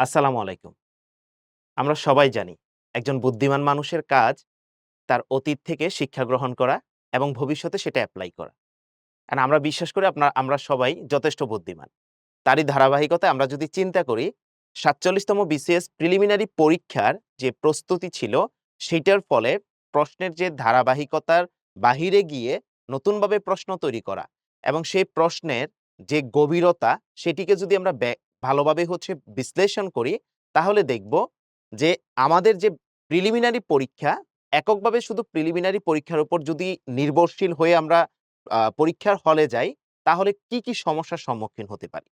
আসসালামু আলাইকুম। আমরা সবাই জানি একজন বুদ্ধিমান মানুষের কাজ তার অতীত থেকে শিক্ষা গ্রহণ করা এবং ভবিষ্যতে সেটা এপ্লাই করা। আর আমরা বিশ্বাস করি আপনা আমরা সবাই যথেষ্ট বুদ্ধিমান। তারই ধারাবাহিকতায় আমরা যদি চিন্তা করি ৪৭ তম বিসিএস প্রিলিমিনারি পরীক্ষার যে প্রস্তুতি ছিল, সেটার ফলে প্রশ্নের যে ধারাবাহিকতার বাহিরে গিয়ে নতুনভাবে প্রশ্ন তৈরি করা এবং সেই প্রশ্নের যে গভীরতা, সেটিকে যদি আমরা ভালোভাবে হচ্ছে বিশ্লেষণ করি তাহলে দেখব যে আমাদের যে প্রিলিমিনারি পরীক্ষা এককভাবে শুধু প্রিলিমিনারি পরীক্ষার উপর যদি নির্ভরশীল হয়ে আমরা পরীক্ষার হলে যাই তাহলে কি, কি সমস্যার সম্মুখীন হতে পারি?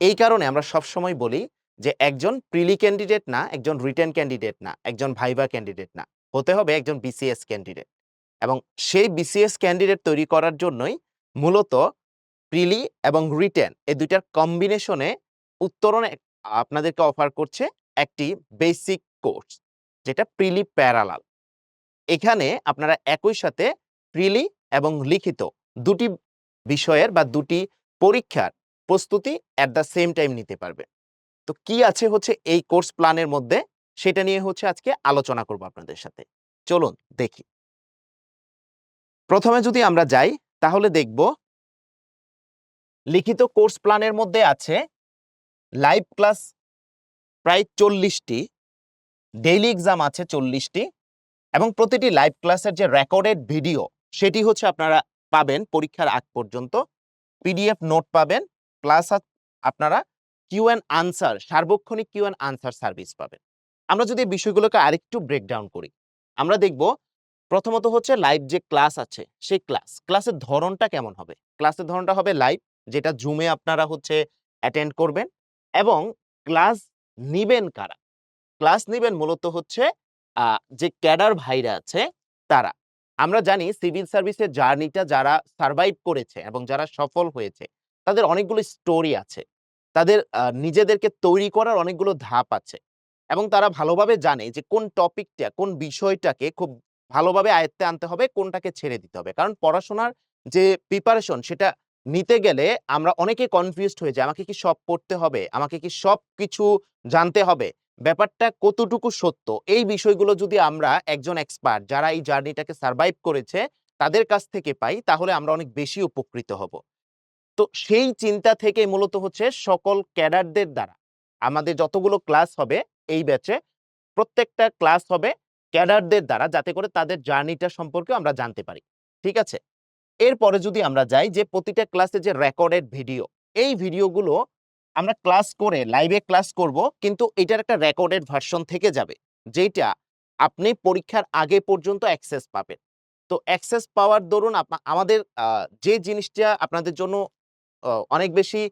এই কারণে আমরা সবসময় বলি যে একজন প্রিলি ক্যান্ডিডেট না, একজন রিটেন ক্যান্ডিডেট না, একজন ভাইভা ক্যান্ডিডেট না। হতে হবে একজন বিসিএস ক্যান্ডিডেট। এবং সেই বিসিএস ক্যান্ডিডেট তৈরি করার জন্যই মূলত প্রিলি এবং রিটেন এই দুইটার কম্বিনেশনে উত্তরণ আপনাদেরকে অফার করছে একটি বেসিক কোর্স যেটা প্রিলি প্যারালাল। এখানে আপনারা একই সাথে প্রিলি এবং লিখিত ২ টি বিষয়ের বা ২ টি পরীক্ষার প্রস্তুতি এট দ্য সেম টাইম নিতে পারবেন। তো কি আছে হচ্ছে এই কোর্স প্ল্যানের মধ্যে সেটা নিয়ে হচ্ছে আজকে আলোচনা করব আপনাদের সাথে। চলুন দেখি। প্রথমে যদি আমরা যাই, তাহলে দেখব লিখিত কোর্স প্ল্যানের মধ্যে আছে লাইভ ক্লাস প্রায় চল্লিশটি ডেইলি এক্সাম আছে চল্লিশটি এবং প্রতিটি লাইভ ক্লাসের যে রেকর্ডেড ভিডিও সেটি হচ্ছে আপনারা পাবেন পরীক্ষার আগ পর্যন্ত। পিডিএফ নোট পাবেন প্লাস আপনারা কিউ অ্যান্ড আনসার সার্বক্ষণিক কিউ অ্যান্ড আনসার সার্ভিস পাবেন। আমরা যদি বিষয়গুলোকে আরেকটু ব্রেকডাউন করি, আমরা দেখব প্রথমত হচ্ছে লাইভ যে ক্লাস আছে সেই ক্লাস। ক্লাসের ধরনটা কেমন হবে? ক্লাসের ধরনটা হবে লাইভ যেটা জুমে আপনারা হচ্ছে অ্যাটেন্ড করবেন এবং ক্লাস নিবেন কারা? ক্লাস নিবেন মূলত হচ্ছে যে ক্যাডার ভাইরা আছে তারা। আমরা জানি সিভিল সার্ভিসের জার্নিটা যারা সারভাইভ করেছে এবং যারা সফল হয়েছে তাদের অনেকগুলো স্টোরি আছে। তাদের নিজেদেরকে তৈরি করার অনেকগুলো ধাপ আছে এবং তারা ভালোভাবে জানে যে কোন টপিকটা, কোন বিষয়টাকে খুব ভালোভাবে আয়ত্তে আনতে হবে, কোনটাকে ছেড়ে দিতে হবে। কারণ পড়াশোনার যে প্রিপারেশন সেটা নিতে গেলে আমরা অনেকে কনফিউজড হয়ে যাই। আমাকে কি সব পড়তে হবে? আমাকে কি সবকিছু জানতে হবে? ব্যাপারটা কতটুকু সত্য? এই বিষয়গুলো যদি আমরা একজন এক্সপার্ট যারা এই জার্নিটাকে সারভাইভ করেছে, তাদের কাছ থেকে পাই, তাহলে আমরা অনেক বেশি উপকৃত হব। তো সেই চিন্তা থেকে মূলত হচ্ছে সকল ক্যাডারদের দ্বারা আমাদের যতগুলো ক্লাস হবে এই ব্যাচে প্রত্যেকটা ক্লাস হবে ক্যাডারদের দ্বারা, যাতে করে তাদের জার্নিটা সম্পর্কে আমরা জানতে পারি। ঠিক আছে? এরপরে যদি আমরা যাই যে প্রতিটা ক্লাসে যে রেকর্ডেড ভিডিও, এই ভিডিওগুলো আমরা ক্লাস করে লাইভে ক্লাস করব কিন্তু এটার একটা রেকর্ডেড ভার্সন থেকে যাবে। যেটা আপনি পরীক্ষার আগে পর্যন্ত অ্যাক্সেস পাবেন। তো অ্যাক্সেস পাওয়ার দরুন আমাদের যে জিনিসটা আপনাদের জন্য অনেক বেশি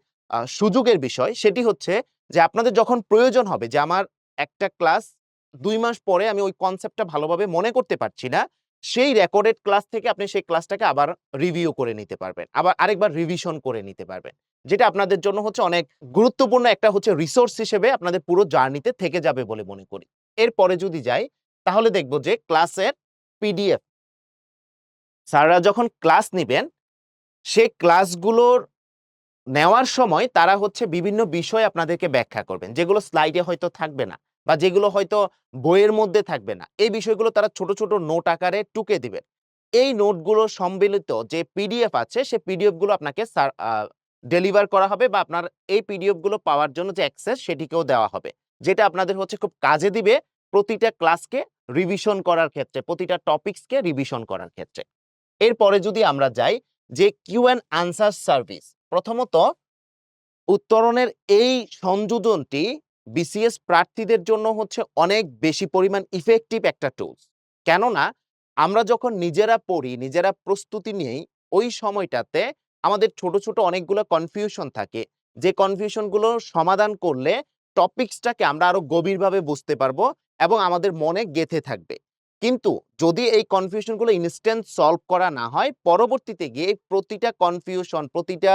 সুযোগের বিষয় সেটি হচ্ছে যে আপনাদের যখন প্রয়োজন হবে যে আমার একটা ক্লাস দুই মাস পরে আমি ওই কনসেপ্টটা ভালোভাবে মনে করতে পারছি না। সেই রেকর্ডেড ক্লাস থেকে আপনি সেই ক্লাসটাকে আবার রিভিউ করে নিতে পারবেন। আবার আরেকবার রিভিশন করে নিতে পারবেন। যেটা আপনাদের জন্য হচ্ছে অনেক গুরুত্বপূর্ণ একটা হচ্ছে রিসোর্স হিসেবে আপনাদের পুরো জার্নিতে থেকে যাবে বলে মনে করি। এরপরে যদি যাই, তাহলে দেখব যে ক্লাসের পিডিএফ স্যাররা যখন ক্লাস নেবেন সেই ক্লাসগুলোর নেওয়ার সময় তারা হচ্ছে বিভিন্ন বিষয় আপনাদেরকে ব্যাখ্যা করবেন। যেগুলো স্লাইডে হয়তো থাকবে না বা যেগুলো হয়তো বইয়ের মধ্যে থাকবে না। এই বিষয়গুলো তারা ছোট, ছোট নোট আকারে টুকে দিবেন। এই নোটগুলো সম্মিলিত যে পিডিএফ আছে সে পিডিএফগুলো আপনাকে ডেলিভার করা হবে বা আপনার এই পিডিএফগুলো পাওয়ার জন্য যে অ্যাক্সেস সেটিকেও দেওয়া হবে। যেটা আপনাদের হচ্ছে খুব কাজে দিবে প্রতিটা ক্লাসকে রিভিশন করার ক্ষেত্রে, প্রতিটা টপিকসকে রিভিশন করার ক্ষেত্রে। এরপরে যদি আমরা যাই যে কিউ অ্যান্ড আনসার সার্ভিস। প্রথমত উত্তরণের এই সংযোজনটি বিসিএস প্রার্থীদের জন্য হচ্ছে অনেক বেশি পরিমাণ ইফেক্টিভ একটা টুলস। কেননা আমরা যখন নিজেরা পড়ি, নিজেরা প্রস্তুতি নেই ওই সময়টাতে আমাদের ছোট, ছোট অনেকগুলো কনফিউশন থাকে। যে কনফিউশনগুলো সমাধান করলে টপিকসটাকে আমরা আরও গভীরভাবে বুঝতে পারব এবং আমাদের মনে গেঁথে থাকবে। কিন্তু যদি এই কনফিউশনগুলো ইনস্ট্যান্ট সলভ করা না হয় পরবর্তীতে গিয়ে প্রতিটা কনফিউশন, প্রতিটা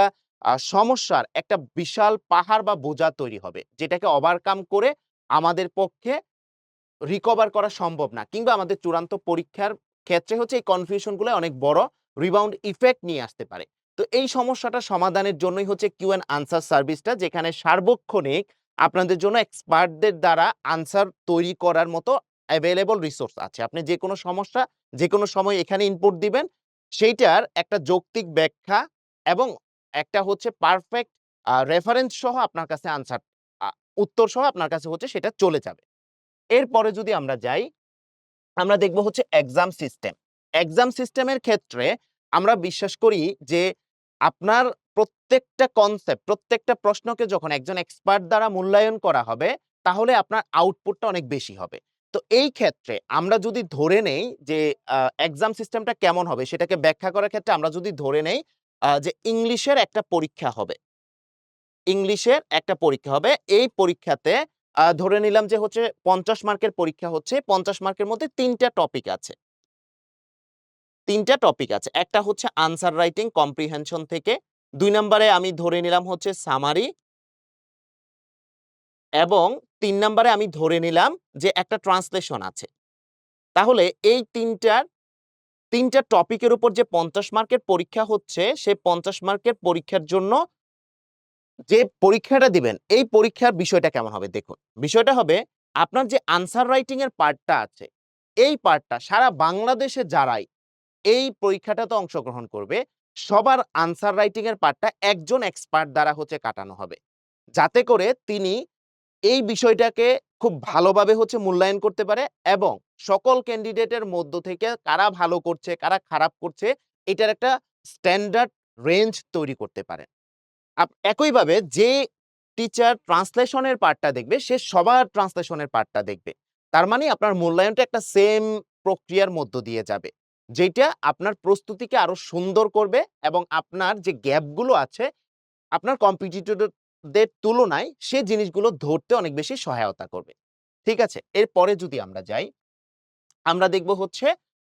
সমস্যার একটা বিশাল পাহাড় বা বোঝা তৈরি হবে। যেটাকে ওভারকাম করে আমাদের পক্ষে রিকভার করা সম্ভব না। কিংবা আমাদের চূড়ান্ত পরীক্ষার ক্ষেত্রে হচ্ছে এই কনফিউশনগুলো অনেক বড় রিবাউন্ড ইফেক্ট নিয়ে আসতে পারে। তো এই সমস্যাটা সমাধানের জন্যই হচ্ছে কিউ অ্যান্ড আনসার সার্ভিসটা যেখানে সার্বক্ষণিক আপনাদের জন্য এক্সপার্টদের দ্বারা আনসার তৈরি করার মতো অ্যাভেলেবল রিসোর্স আছে আপনি যে কোনো সমস্যা যে কোনো সময় এখানে ইনপুট দিবেন, সেইটার একটা যৌক্তিক ব্যাখ্যা এবং একটা হচ্ছে পারফেক্ট রেফারেন্স সহ আপনার কাছে আনসার উত্তর সহ আপনার কাছে হচ্ছে সেটা চলে যাবে। এরপরে যদি আমরা যাই, আমরা দেখব হচ্ছে এক্সাম সিস্টেম এক্সাম সিস্টেমের ক্ষেত্রে আমরা বিশ্বাস করি যে আপনার প্রত্যেকটা কনসেপ্ট প্রত্যেকটা প্রশ্নকে যখন একজন এক্সপার্ট দ্বারা মূল্যায়ন করা হবে, তাহলে আপনার আউটপুটটা অনেক বেশি হবে। তো এই ক্ষেত্রে আমরা যদি ধরে নেই যে এক্সাম সিস্টেমটা কেমন হবে, সেটাকে ব্যাখ্যা করার ক্ষেত্রে আমরা যদি ধরে নেই যে ইংলিশের একটা পরীক্ষা হবে। ইংলিশের একটা পরীক্ষা হবে। এই পরীক্ষাতে ধরে নিলাম যে হচ্ছে পঞ্চাশ মার্কের পরীক্ষা হচ্ছে, পঞ্চাশ মার্কের মধ্যে তিনটা টপিক আছে। তিনটা টপিক আছে। একটা হচ্ছে আনসার রাইটিং কম্প্রিহেনশন থেকে। দুই নম্বরে আমি ধরে নিলাম হচ্ছে সামারি এবং তিন নম্বরে আমি ধরে নিলাম যে একটা ট্রান্সলেশন আছে। তাহলে এই তিনটার তিনটা টপিকের উপর যে পঞ্চাশ মার্কের পরীক্ষা হচ্ছে, সেই পঞ্চাশ মার্কের পরীক্ষার জন্য যে পরীক্ষাটা দিবেন, এই পরীক্ষার বিষয়টা কেমন হবে? দেখুন, বিষয়টা হবে আপনার যে আনসার রাইটিং এর পার্টটা আছে, এই পার্টটা সারা বাংলাদেশে যারাই এই পরীক্ষাটাতে অংশগ্রহণ করবে, সবার আনসার রাইটিং এর পার্টটা একজন এক্সপার্ট দ্বারা হচ্ছে কাটানো হবে। যাতে করে তিনি এই বিষয়টাকে খুব ভালোভাবে হচ্ছে মূল্যায়ন করতে পারে এবং সকল ক্যান্ডিডেটের মধ্য থেকে কারা ভালো করছে, কারা খারাপ করছে, এটার একটা স্ট্যান্ডার্ড রেঞ্জ তৈরি করতে পারে। একইভাবে যে টিচার ট্রান্সলেশনের পার্টটা দেখবে, সে সবার ট্রান্সলেশনের পার্টটা দেখবে। তার মানে আপনার মূল্যায়নটা একটা সেম প্রক্রিয়ার মধ্য দিয়ে যাবে যেটা আপনার প্রস্তুতিকে আরও সুন্দর করবে এবং আপনার যে গ্যাপগুলো আছে, আপনার কম্পিটিটরদের তুলনায় সে জিনিসগুলো ধরতে অনেক বেশি সহায়তা করবে। ঠিক আছে? এরপরে যদি আমরা যাই, আমরা দেখব হচ্ছে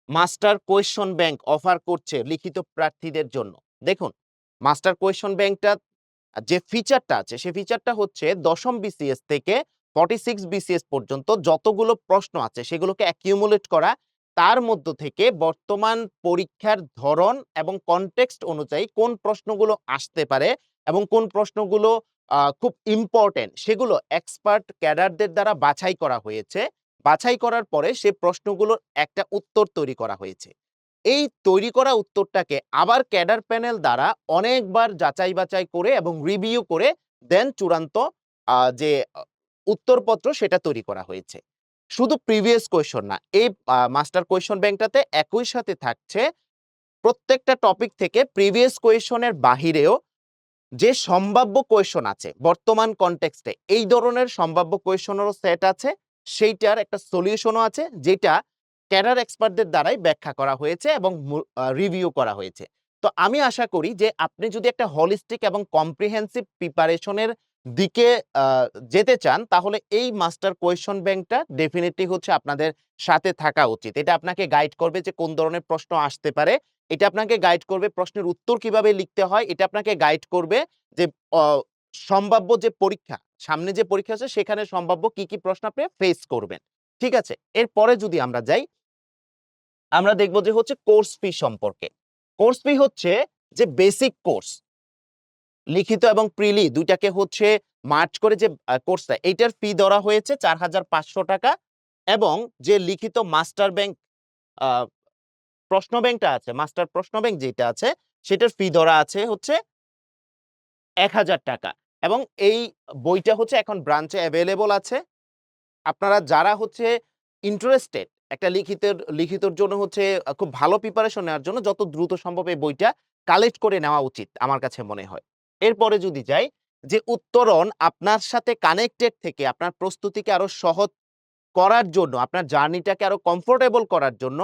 মাস্টার কোয়েশন ব্যাংক অফার করছে লিখিত প্রার্থীদের জন্য। দেখুন, মাস্টার কোয়েশন ব্যাংকটা, যে ফিচারটা আছে, সে ফিচারটা হচ্ছে দশম বিসিএস থেকে ফর্টি সিক্স বিসিএস পর্যন্ত যতগুলো প্রশ্ন আছে, সেগুলোকে অ্যাকিউমুলেট করা, তার মধ্য থেকে বর্তমান পরীক্ষার ধরন এবং কনটেক্সট অনুযায়ী কোন প্রশ্নগুলো আসতে পারে এবং কোন প্রশ্নগুলো খুব ইম্পর্টেন্ট সেগুলো এক্সপার্ট ক্যাডারদের দ্বারা বাছাই করা হয়েছে। বাছাই করার পরে সে প্রশ্নগুলোর একটা উত্তর তৈরি করা হয়েছে। এই তৈরি করা উত্তরটাকে আবার ক্যাডার প্যানেল দ্বারা অনেকবার যাচাই বাছাই করে এবং রিভিউ করে দেন চূড়ান্ত যে উত্তরপত্র সেটা তৈরি করা হয়েছে। শুধু প্রিভিয়াস কোয়েশন না, এই মাস্টার কোয়েশন ব্যাংকটাতে একই সাথে থাকছে প্রত্যেকটা টপিক থেকে প্রিভিয়াস কোয়েশনের বাহিরেও যে সম্ভাব্য কোয়েশন আছে, বর্তমান কনটেক্সটে এই ধরনের সম্ভাব্য কোয়েশনেরও সেট আছে, সেইটার একটা সলিউশনও আছে, যেটা ক্যাডার এক্সপার্টদের দ্বারাই ব্যাখ্যা করা হয়েছে এবং রিভিউ করা হয়েছে। তো আমি আশা করি যে আপনি যদি একটা হলিস্টিক এবং কম্প্রিহেন্সিভ প্রিপারেশনের দিকে যেতে চান, তাহলে এই মাস্টার কোয়েশন ব্যাংকটা ডেফিনেটলি হচ্ছে আপনাদের সাথে থাকা উচিত। এটা আপনাকে গাইড করবে যে কোন ধরনের প্রশ্ন আসতে পারে। এটা আপনাকে গাইড করবে প্রশ্নের উত্তর কীভাবে লিখতে হয়। এটা আপনাকে গাইড করবে যে সম্ভাব্য যে পরীক্ষা, সামনে যে পরীক্ষা আছে, সেখানে সম্ভাব্য কি কি প্রশ্ন আপনি ফেস করবেন। ঠিক আছে? এরপরে যদি আমরা যাই, আমরা দেখব যে হচ্ছে কোর্স ফি সম্পর্কে। কোর্স ফি হচ্ছে যে বেসিক কোর্স লিখিত এবং প্রিলি দুইটাকে হচ্ছে মার্চ করে যে কোর্সটা এইটার ফি ধরা হয়েছে চার হাজার পাঁচশো টাকা এবং যে লিখিত মাস্টার ব্যাংক প্রশ্ন ব্যাংকটা আছে মাস্টার প্রশ্ন ব্যাংক যেটা আছে, সেটার ফি ধরা আছে হচ্ছে এক হাজার টাকা এবং এই বইটা হচ্ছে এখন ব্রাঞ্চে অ্যাভেলেবল আছে। আপনারা যারা হচ্ছে ইন্টারেস্টেড একটা লিখিতের, লিখিতর জন্য হচ্ছে খুব ভালো প্রিপারেশন নেওয়ার জন্য যত দ্রুত সম্ভব এই বইটা কালেক্ট করে নেওয়া উচিত আমার কাছে মনে হয়। এরপরে যদি যাই যে উত্তরণ আপনার সাথে কানেক্টেড থেকে আপনার প্রস্তুতিকে আরও সহজ করার জন্য আপনার জার্নিটাকে আরও কমফোর্টেবল করার জন্য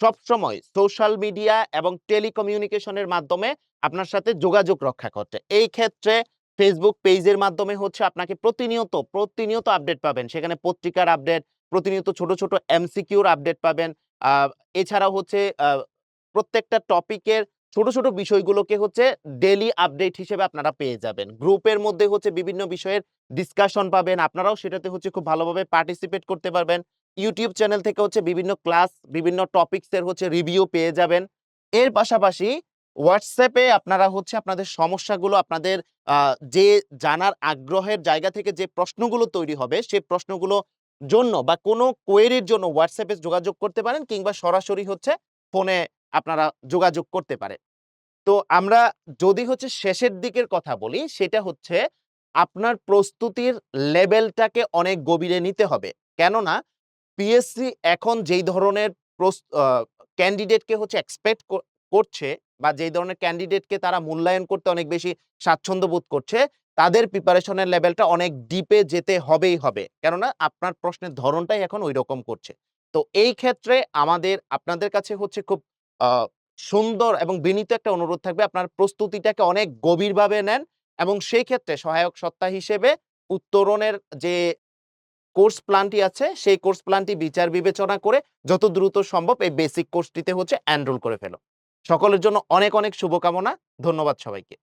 সবসময় সোশ্যাল মিডিয়া এবং টেলিকমিউনিকেশনের মাধ্যমে আপনার সাথে যোগাযোগ রক্ষা করতে। এই ক্ষেত্রে ফেসবুক পেজের মাধ্যমে হচ্ছে আপনাকে প্রতিনিয়ত প্রতিনিয়ত আপডেট পাবেন। সেখানে পত্রিকার আপডেট প্রতিনিয়ত ছোট ছোট এমসিকিউর আপডেট পাবেন। আহ, এছাড়াও হচ্ছে প্রত্যেকটা টপিকের ছোট ছোট বিষয়গুলোকে হচ্ছে ডেলি আপডেট হিসেবে আপনারা পেয়ে যাবেন। গ্রুপের মধ্যে হচ্ছে বিভিন্ন বিষয়ের ডিসকাশন পাবেন। আপনারাও সেটাতে হচ্ছে খুব ভালোভাবে পার্টিসিপেট করতে পারবেন। ইউটিউব চ্যানেল থেকে হচ্ছে বিভিন্ন ক্লাস বিভিন্ন টপিকস এর হচ্ছে রিভিউ পেয়ে যাবেন। এর পাশাপাশি হোয়াটসঅ্যাপে আপনারা হচ্ছে আপনাদের সমস্যাগুলো, আপনাদের যে জানার আগ্রহের জায়গা থেকে যে প্রশ্নগুলো তৈরি হবে সেই প্রশ্নগুলো জন্য বা কোনো কোয়েরির জন্য হোয়াটসঅ্যাপে যোগাযোগ করতে পারেন কিংবা সরাসরি হচ্ছে ফোনে আপনারা যোগাযোগ করতে পারেন। তো আমরা যদি হচ্ছে শেষের দিকের কথা বলি, সেটা হচ্ছে আপনার প্রস্তুতির লেভেলটাকে অনেক গভীরে নিতে হবে। কেননা পিএসসি এখন যেই ধরনের ক্যান্ডিডেটকে হচ্ছে এক্সপেক্ট করছে বা যেই ধরনের ক্যান্ডিডেটকে তারা মূল্যায়ন করতে অনেক বেশি স্বাচ্ছন্দ্য বোধ করছে, তাদের প্রিপারেশনের লেভেলটা অনেক ডিপে যেতে হবেই হবে। কেননা আপনার প্রশ্নের ধরনটাই এখন ওই রকম করছে। তো এই ক্ষেত্রে আমাদের, আপনাদের কাছে হচ্ছে খুব সুন্দর এবং বিনীত একটা অনুরোধ থাকবে। আপনার প্রস্তুতিটাকে অনেক গভীরভাবে নেন এবং সেই ক্ষেত্রে সহায়ক সত্তা হিসেবে উত্তরণের যে কোর্স প্ল্যানটি আছে, সেই কোর্স প্ল্যানটি বিচার বিবেচনা করে যত দ্রুত সম্ভব এই বেসিক কোর্সটিতে হচ্ছে অ্যানরোল করে ফেলো। সকলের জন্য অনেক অনেক শুভকামনা। ধন্যবাদ সবাইকে।